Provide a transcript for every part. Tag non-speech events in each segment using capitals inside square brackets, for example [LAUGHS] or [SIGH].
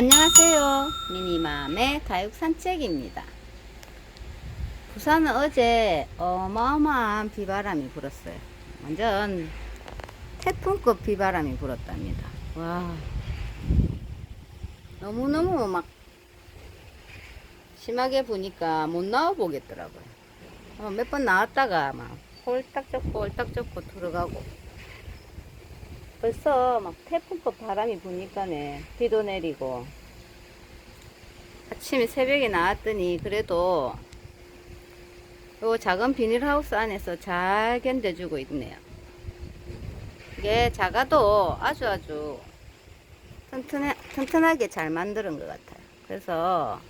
안녕하세요. 미니맘의 다육 산책입니다. 부산은 어제 어마어마한 비바람이 불었어요. 완전 태풍급 비바람이 불었답니다. 와. 너무너무 막 심하게 부니까 못 나와 보겠더라고요. 어, 몇 번 나왔다가 막 홀딱 젖고 홀딱 젖고 들어가고 벌써 막 태풍급 바람이 부니까네 비도 내리고 아침에 새벽에 나왔더니 그래도 요 작은 비닐하우스 안에서 잘 견뎌주고 있네요. 이게 작아도 아주 아주 튼튼해, 튼튼하게 잘 만드는 것 같아요. 그래서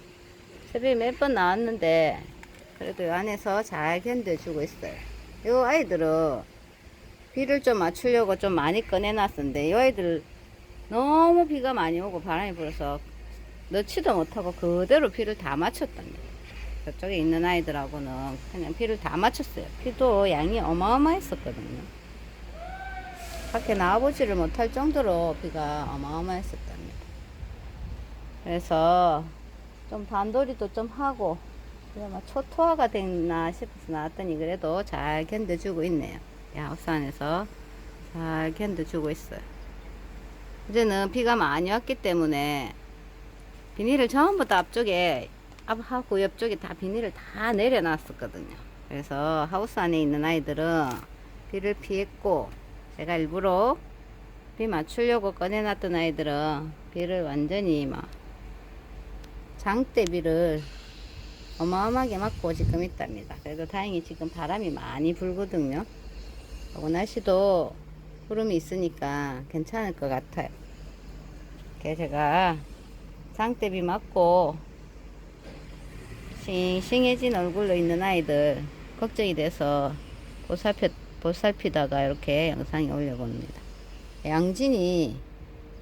새벽에 몇 번 나왔는데 그래도 이 안에서 잘 견뎌주고 있어요. 요 아이들은 비를 좀 맞추려고 좀 많이 꺼내놨었는데 이 아이들 너무 비가 많이 오고 바람이 불어서 넣지도 못하고 그대로 비를 다 맞췄답니다. 저쪽에 있는 아이들하고는 그냥 비를 다 맞췄어요. 비도 양이 어마어마했었거든요. 밖에 나와보지를 못할 정도로 비가 어마어마했었답니다. 그래서 좀 반돌이도 좀 하고 막 초토화가 됐나 싶어서 나왔더니 그래도 잘 견뎌주고 있네요. 야우스 안에서 잘 견뎌주고 있어요. 이제는 비가 많이 왔기 때문에 비닐을 전부 다 앞쪽에 앞하고 옆쪽에 다 비닐을 다 내려놨었거든요. 그래서 하우스 안에 있는 아이들은 비를 피했고 제가 일부러 비 맞추려고 꺼내놨던 아이들은 비를 완전히 막 장대비를 어마어마하게 맞고 지금 있답니다. 그래도 다행히 지금 바람이 많이 불거든요. 하고 날씨도 구름이 있으니까 괜찮을 것 같아요. 이렇게 제가 장대비 맞고 싱싱해진 얼굴로 있는 아이들 걱정이 돼서 보살펴, 보살피다가 이렇게 영상에 올려봅니다. 양진이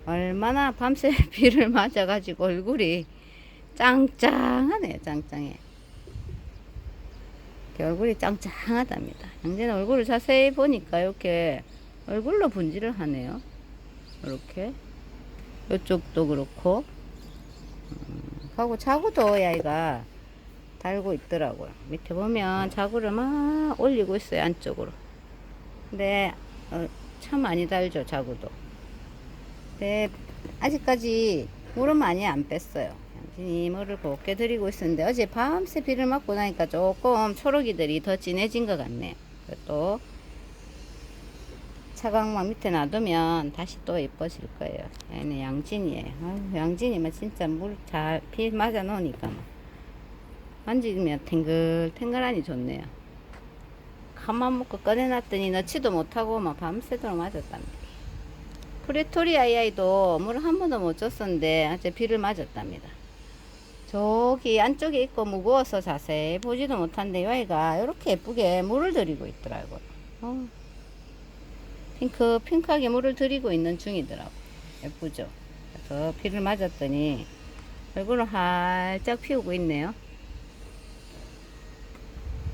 얼마나 밤새 [LAUGHS] 비를 맞아가지고 얼굴이 짱짱하네요, 짱짱해. 얼굴이 짱짱하답니다. 양진이 얼굴을 자세히 보니까 이렇게 얼굴로 분질을 하네요. 이렇게. 이쪽도 그렇고. 음, 하고 자구도 야이가 달고 있더라고요. 밑에 보면 자구를 막 올리고 있어요, 안쪽으로. 근데, 어, 참 많이 달죠, 자구도. 근데, 아직까지 물은 많이 안 뺐어요. 양진이 물을 곱게 들이고 있었는데, 어제 밤새 비를 맞고 나니까 조금 초록이들이 더 진해진 것 같네요. 또, 차광막 밑에 놔두면 다시 또 예뻐질 거예요. 얘는 양진이에요. 양진이면 진짜 물 잘 비 맞아 놓으니까 막 만지면 탱글탱글하니 좋네요. 가만 먹고 꺼내놨더니 넣지도 못하고 막 밤새도록 맞았답니다. 프레토리 아이아이도 물한 번도 못 줬었는데 어제 비를 맞았답니다. 저기 안쪽에 있고 무거워서 자세히 보지도 못한데 이 아이가 이렇게 예쁘게 물을 들이고 있더라고요. 어. 핑크 핑크하게 물을 들이고 있는 중이더라고. 예쁘죠? 그래서 비를 맞았더니 얼굴을 활짝 피우고 있네요.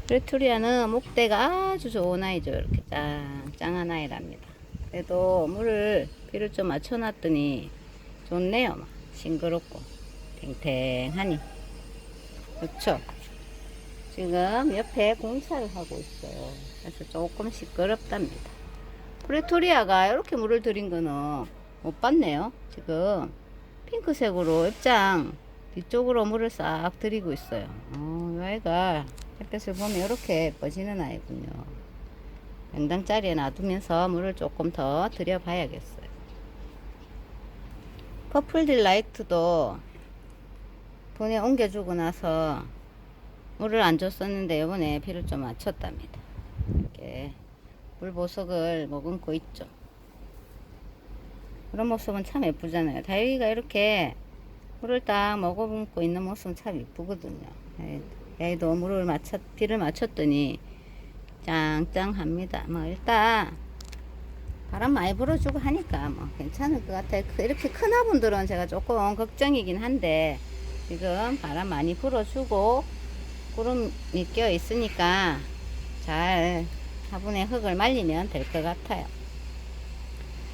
프레토리아는 목대가 아주 좋은 아이죠. 이렇게 짱 짱한 아이랍니다. 그래도 물을 비를 좀 맞춰놨더니 좋네요. 막 싱그럽고 탱탱하니 그렇죠. 지금 옆에 공사를 하고 있어요. 그래서 조금 시끄럽답니다. 프레토리아가 이렇게 물을 들인 거는 못 봤네요. 지금 핑크색으로 입장 뒤쪽으로 물을 싹 들이고 있어요. 어, 이 아이가 햇볕을 보면 이렇게 예뻐지는 아이군요. 명당자리에 놔두면서 물을 조금 더 들여봐야겠어요. 퍼플 딜라이트도 돈에 옮겨주고 나서 물을 안 줬었는데 이번에 비를 좀 맞췄답니다. 이렇게 물 보석을 머금고 있죠. 그런 모습은 참 예쁘잖아요. 다육이가 이렇게 물을 딱 머금고 있는 모습은 참 예쁘거든요. 얘도 물을 맞췄, 비를 맞췄더니 짱짱합니다. 뭐 일단 바람 많이 불어주고 하니까 뭐 괜찮을 것 같아요. 그- 이렇게 큰 화분들은 제가 조금 걱정이긴 한데 지금 바람 많이 불어주고 구름이 껴 있으니까 잘 화분에 흙을 말리면 될 것 같아요.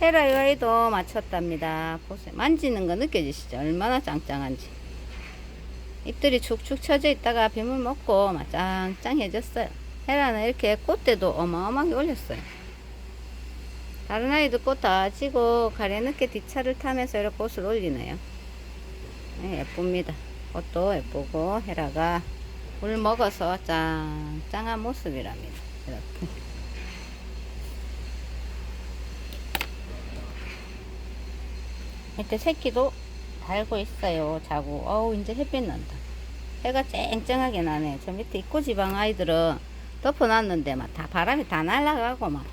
헤라 요아이도 맞췄답니다. 보세요. 만지는 거 느껴지시죠? 얼마나 짱짱한지. 잎들이 축축 처져 있다가 빗물 먹고 막 짱짱해졌어요. 헤라는 이렇게 꽃대도 어마어마하게 올렸어요. 다른 아이도 꽃 다 지고 가래 늦게 뒷차를 타면서 이렇게 꽃을 올리네요. 네, 예쁩니다. 꽃도 예쁘고 헤라가 물 먹어서 짱짱한 모습이랍니다. 이렇게. 밑에 새끼도 달고 있어요. 자고. 어우, 이제 햇빛 난다. 해가 쨍쨍하게 나네. 저 밑에 입고 지방 아이들은 덮어놨는데 막 다 바람이 다 날아가고 막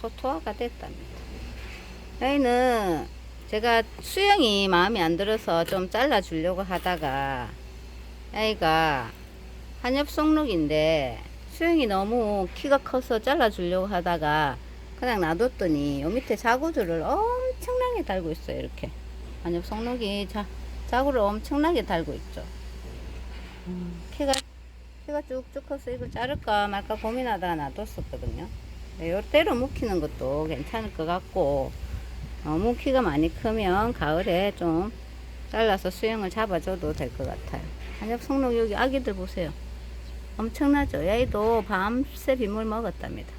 초토화가 됐답니다. 여기는 제가 수영이 마음에 안 들어서 좀 잘라주려고 하다가 아이가 한엽 속록인데 수영이 너무 키가 커서 잘라주려고 하다가 그냥 놔뒀더니 요 밑에 자구들을 엄청나게 달고 있어요 이렇게 한엽 속록이 자, 자구를 엄청나게 달고 있죠 음, 키가 키가 쭉쭉 커서 이걸 자를까 말까 고민하다가 놔뒀었거든요 요때로 묵히는 것도 괜찮을 것 같고 너무 키가 많이 크면 가을에 좀 잘라서 수영을 잡아줘도 될 것 같아요. 한엽 성록 여기 아기들 보세요. 엄청나죠? 얘도 밤새 빗물 먹었답니다.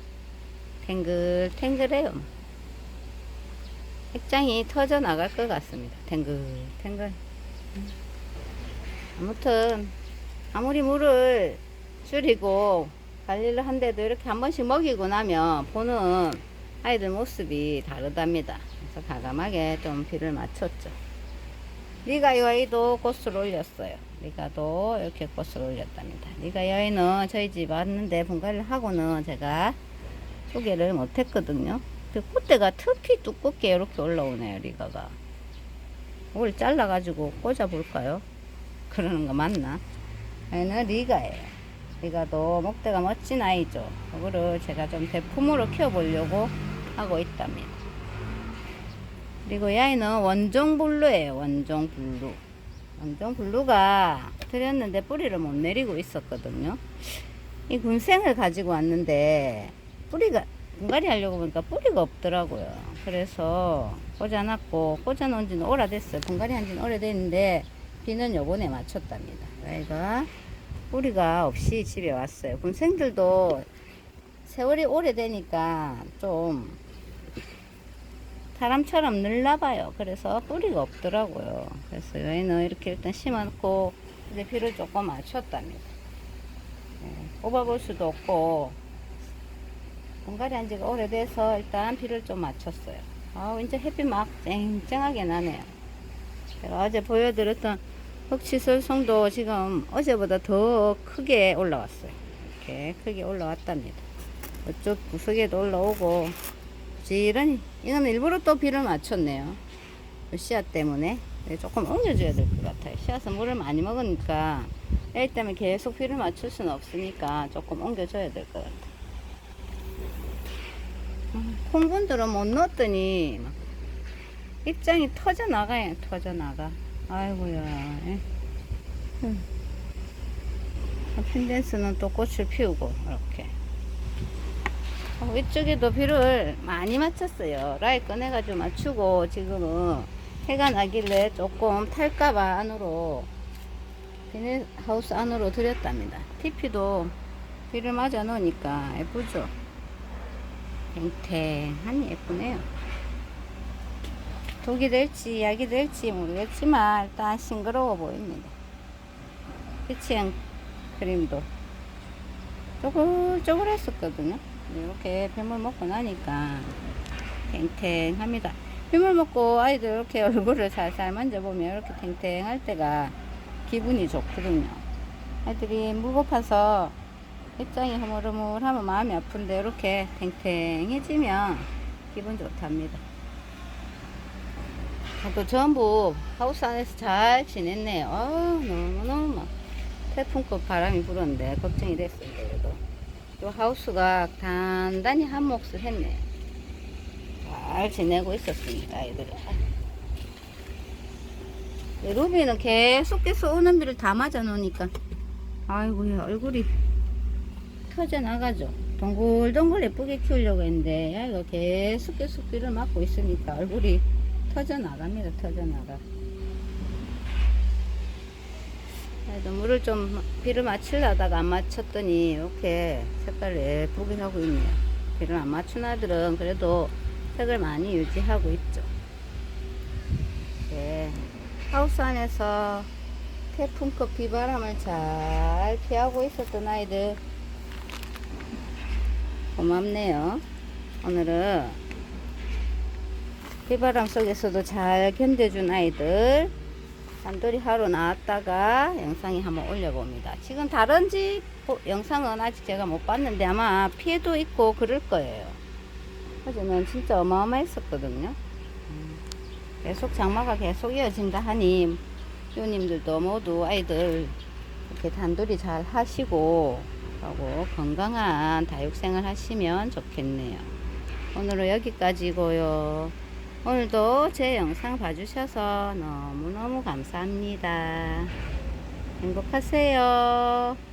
탱글탱글해요. 액장이 터져 나갈 것 같습니다. 탱글탱글. 음. 아무튼 아무리 물을 줄이고 관리를 한데도 이렇게 한 번씩 먹이고 나면 보는 아이들 모습이 다르답니다. 그래서 가감하게 좀 비를 맞췄죠. 리가 여의도 꽃을 올렸어요. 리가도 이렇게 꽃을 올렸답니다. 리가 여의는 저희 집 왔는데 분갈이를 하고는 제가 소개를 못했거든요. 그 꽃대가 특히 두껍게 이렇게 올라오네요. 리가가. 이걸 잘라가지고 꽂아볼까요? 그러는 거 맞나? 얘는 리가예요. 리가도 목대가 멋진 아이죠. 이거를 제가 좀 대품으로 키워보려고 하고 있답니다. 그리고 이 아이는 원종 블루예요. 원종 블루. 원종 블루가 들였는데 뿌리를 못 내리고 있었거든요. 이 군생을 가지고 왔는데 뿌리가 분갈이 하려고 보니까 뿌리가 없더라고요. 그래서 꽂아놨고 꽂아놓은 지는 오래됐어요. 분갈이 한 지는 오래됐는데 비는 요번에 맞췄답니다. 얘가 뿌리가 없이 집에 왔어요. 군생들도 세월이 오래되니까 좀 사람처럼 늘나봐요. 그래서 뿌리가 없더라고요. 그래서 여기는 이렇게 일단 심어놓고 이제 비를 조금 맞췄답니다. 네, 뽑아볼 수도 없고 분갈이 한 지가 오래돼서 일단 비를 좀 맞췄어요. 아 이제 햇빛 막 쨍쨍하게 나네요. 제가 어제 보여드렸던 흑치설송도 지금 어제보다 더 크게 올라왔어요. 이렇게 크게 올라왔답니다. 이쪽 구석에도 올라오고 부지런히 이건 일부러 또 비를 맞췄네요. 그 씨앗 때문에 네, 조금 옮겨줘야 될 것 같아요. 씨앗은 물을 많이 먹으니까 애기 때문에 계속 비를 맞출 수는 없으니까 조금 옮겨줘야 될 것 같아요. 음, 콩분들은 못 넣었더니 막 입장이 터져 나가요. 터져 나가. 아이고야. 예. 음. 핀댄스는 또 꽃을 피우고 이렇게. 어, 위쪽에도 비를 많이 맞췄어요. 라이 꺼내가지고 맞추고 지금은 해가 나길래 조금 탈까봐 안으로 비닐하우스 안으로 들였답니다. TP도 비를 맞아 놓으니까 예쁘죠? 탱탱하니 예쁘네요. 독이 될지 약이 될지 모르겠지만 일단 싱그러워 보입니다. 피치형 크림도 쪼글쪼글했었거든요. 이렇게 빗물 먹고 나니까 탱탱합니다. 빗물 먹고 아이들 이렇게 얼굴을 살살 만져보면 이렇게 탱탱할 때가 기분이 좋거든요. 아이들이 무고파서 입장이 흐물흐물하면 마음이 아픈데 이렇게 탱탱해지면 기분 좋답니다. 또 전부 하우스 안에서 잘 지냈네요. 아, 너무너무 막 태풍급 바람이 불었는데 걱정이 됐어요. 그래도. 또 하우스가 단단히 한 몫을 했네요. 잘 지내고 있었습니다. 아이들이. 네, 루비는 계속해서 오는 비를 다 맞아 놓으니까 아이고야 얼굴이 터져 나가죠. 동글동글 예쁘게 키우려고 했는데 야 이거 계속 계속 비를 맞고 있으니까 얼굴이 터져 나갑니다 터져 나가 그래도 물을 좀 비를 맞추려다가 안 맞췄더니 이렇게 색깔 예쁘게 하고 있네요 비를 안 맞춘 아들은 그래도 색을 많이 유지하고 있죠 네. 하우스 안에서 태풍급 비바람을 잘 피하고 있었던 아이들 고맙네요. 오늘은 비바람 속에서도 잘 견뎌준 아이들 단돌이 하러 나왔다가 영상에 한번 올려봅니다. 지금 다른 집 보- 영상은 아직 제가 못 봤는데 아마 피해도 있고 그럴 거예요. 어제는 진짜 어마어마했었거든요. 음, 계속 장마가 계속 이어진다 하니 교님들도 모두 아이들 이렇게 단돌이 잘 하시고 하고 건강한 다육생활 하시면 좋겠네요. 오늘은 여기까지고요. 오늘도 제 영상 봐주셔서 너무너무 감사합니다. 행복하세요.